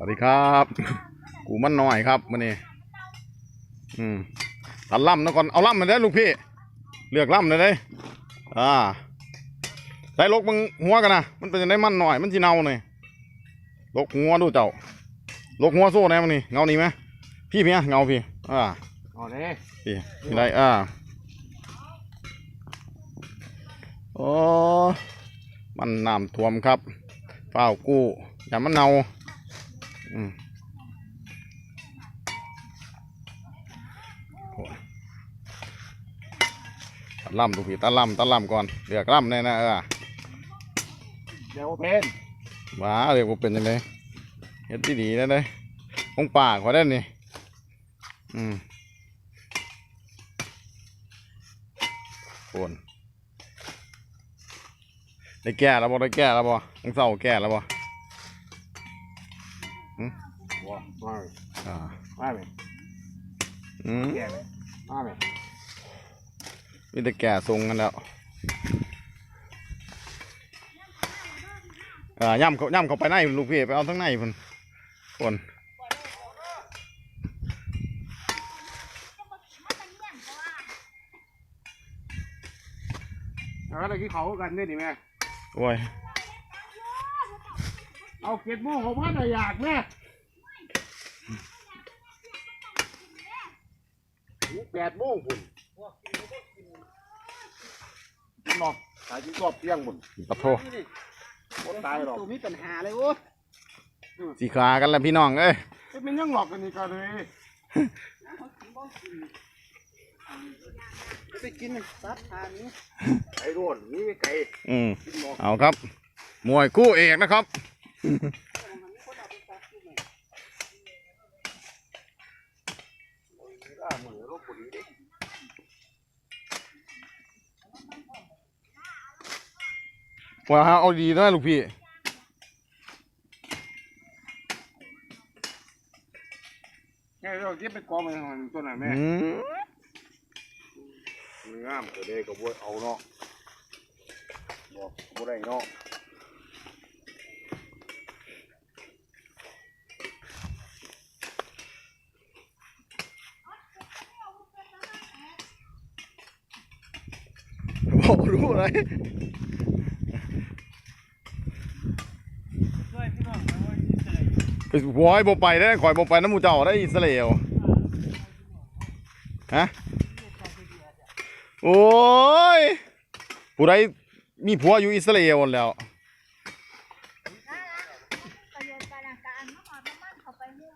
วัสดีครับ กูมันน้อยครับวันนี้อืมตัดล่ำนะก่อนเอาล่ำมาได้อลูกพี่ เลือกล่ำเลยได้ออ่าใส่ลกมึงหัวกันนะมันเป็นยังไงมันหน่อยมันจีเนาหน่อยลกหัวดูเจ้าลกหัวโซ่แน่มันนี่เงานี่ไหมพี่เมียเงาพี่อ่าอ๋อเลยพี่นี่ได้อ่าโอ้มันน้ำท่วมครับเฝ้าวกู้อย่ามันเนา อืมโอ้ยตัดล่ำดูพี่ตัดล่ำตัดล่ำก่อนเลือกล่ำแน่นะเออเดี๋ยวเป็นว้าเรียกว่าเป็นยังไงเฮ็ดดีๆนะเด้ของป่าขอได้นี่อืมโอนได้แก้แล้วบ่ได้แก้แล้วบ่ต้องเศร้าแก้แล้วบ่ ว้ามาอ่ามาไหมอืมแก่ไหมมาไหมมีแต่แก่ทรงกันแล้วอ่าย่ำเขาย่ำเขาไปในลูกพี่ไปเอาทั้งในพุ่นคนแล้วตะกี้เขากันได้ดิแม่โอ้ยเอาเก็บโม่ของพันอะอยากแม่ แปดโมงพุ่นกินหลอกขายกินกรอบเที่ยงพุ่นปะโทบ่ตายหรอกตัวมีปัญหาเลยโอ้ยสีขากันแล้วพี่น้องเอ้ยเอ้ยมันยังหลอกกันอีกกันเลยจะไปกินซัดทานนี้ไอ้โดนนี่ไก่อืมกินหลอกเอาครับมวยคู่เอกนะครับามือรบกวนนี้ดิว่าฮะเอาดีนะลูกพี่แค่เราเก็บไปกองมันมันตัวไหนแม่อืมงามตัวเด็กก็บ่เอาเนาะบอกบ่ได้เนาะ รู้อะไรช่วยพี่น้องนะว่าอิสราเอลไปหัวไอ้บ่ไปได้ข่อยบ่ไปน้ำหมูเจ้าได้อิสราเอลฮะโอ้ยผู้ใดมีผัวอยู่อิสราเอลหมดแล้ว